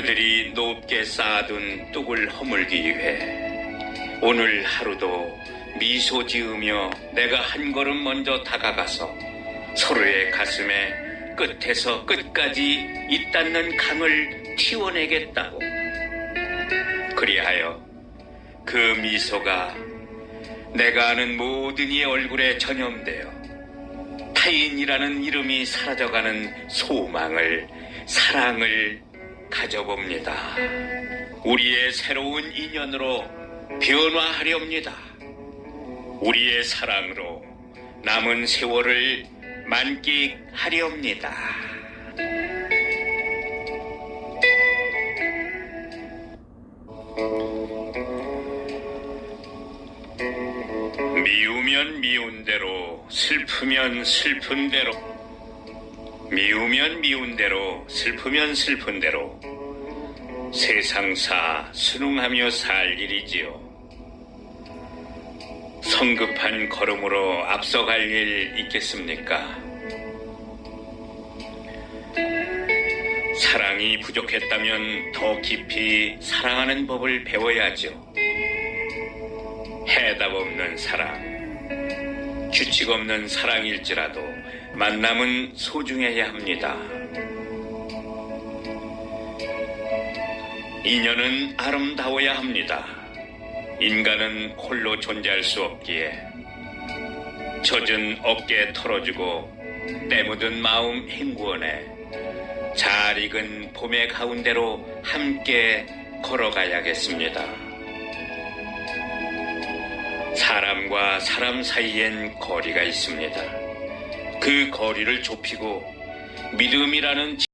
그들이 높게 쌓아둔 뚝을 허물기 위해 오늘 하루도 미소 지으며 내가 한 걸음 먼저 다가가서 서로의 가슴에 끝에서 끝까지 잇닿는 강을 틔워내겠다고. 그리하여 그 미소가 내가 아는 모든 이의 얼굴에 전염되어 타인이라는 이름이 사라져가는 소망을, 사랑을 가져봅니다. 우리의 새로운 인연으로 변화하렵니다. 우리의 사랑으로 남은 세월을 만끽하렵니다. 미우면 미운 대로, 슬프면 슬픈 대로, 미우면 미운 대로, 슬프면 슬픈 대로, 세상사 순응하며 살 일이지요. 성급한 걸음으로 앞서갈 일 있겠습니까? 사랑이 부족했다면 더 깊이 사랑하는 법을 배워야죠. 해답 없는 사랑, 규칙 없는 사랑일지라도 만남은 소중해야 합니다. 인연은 아름다워야 합니다. 인간은 홀로 존재할 수 없기에 젖은 어깨 털어주고 때묻은 마음 행구원에 잘 익은 봄의 가운데로 함께 걸어가야겠습니다. 사람과 사람 사이엔 거리가 있습니다. 그 거리를 좁히고 믿음이라는